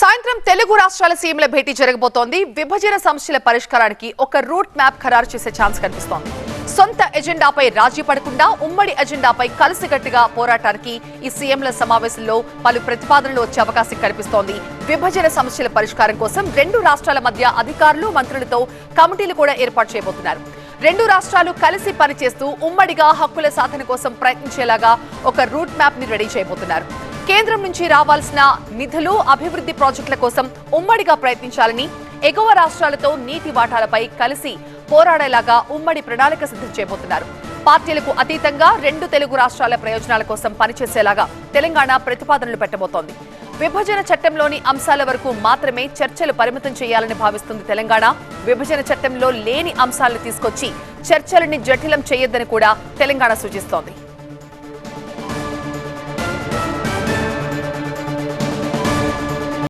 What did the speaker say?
సాయంత్రం తెలుగు రాష్ట్రాల సీఎంల భేటీ జరగబోతోంది. విభజన సమస్యల పరిష్కారానికి ఒక రూట్ మ్యాప్ ఖరారు చేసే ఛాన్స్ కనిపిస్తోంది. సొంత ఎజెండాపై రాజీ పడకుండా ఉమ్మడి ఎజెండాపై కలిసికట్టుగా పోరాటానికి ఈ సీఎంల సమావేశంలో పలు ప్రతిపాదనలు వచ్చే అవకాశం కనిపిస్తోంది. విభజన సమస్యల పరిష్కారం కోసం రెండు రాష్ట్రాల మధ్య అధికారులు మంత్రులతో కమిటీలు కూడా ఏర్పాటు చేయబోతున్నారు. రెండు రాష్ట్రాలు కలిసి పనిచేస్తూ ఉమ్మడిగా హక్కుల సాధన కోసం ప్రయత్నించేలాగా ఒక రూట్ మ్యాప్ని రెడీ చేయబోతున్నారు. కేంద్రం నుంచి రావాల్సిన నిధులు అభివృద్ధి ప్రాజెక్టుల కోసం ఉమ్మడిగా ప్రయత్నించాలని ఎగువ రాష్ట్రాలతో నీటి వాటాలపై కలిసి పోరాడేలాగా ఉమ్మడి ప్రణాళిక సిద్ధం చేయబోతున్నారు. పార్టీలకు అతీతంగా రెండు తెలుగు రాష్ట్రాల ప్రయోజనాల కోసం పనిచేసేలాగా తెలంగాణ ప్రతిపాదనలు పెట్టబోతోంది. విభజన చట్టంలోని అంశాల వరకు మాత్రమే చర్చలు పరిమితం చేయాలని భావిస్తుంది తెలంగాణ. విభజన చట్టంలో లేని అంశాలను తీసుకొచ్చి చర్చలని జటిలం చేయొద్దని కూడా తెలంగాణ సూచిస్తోంది.